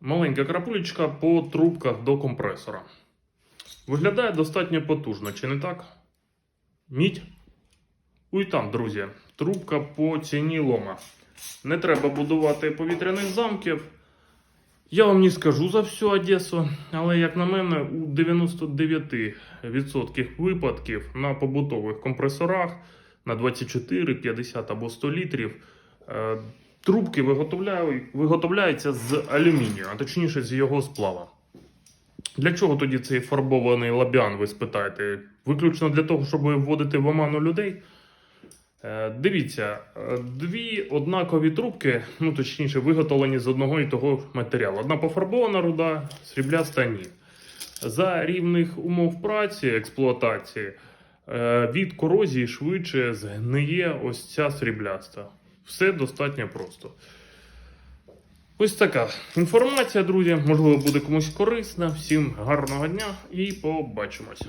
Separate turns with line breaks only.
Маленька крапулечка по трубках до компресора. Виглядає достатньо потужно, чи не так? Мідь? Уй там, друзі, трубка по ціні лома. Не треба будувати повітряних замків. Я вам не скажу за всю Одесу, але, як на мене, у 99% випадків на побутових компресорах на 24, 50 або 100 літрів е, трубки виготовляють, виготовляються з алюмінію, а точніше з його сплава. Для чого тоді цей фарбований лабіан, ви спитаєте? Виключно для того, щоб вводити в оману людей? Е, Дивіться, е, дві однакові трубки, ну точніше, виготовлені з одного і того матеріалу. Одна пофарбована руда, срібляста ні. За рівних умов праці, експлуатації, е, від корозії швидше згниє ось ця срібляста. Все достатньо просто. Ось така інформація, друзі. Можливо, буде комусь корисна. Всім гарного дня і побачимось.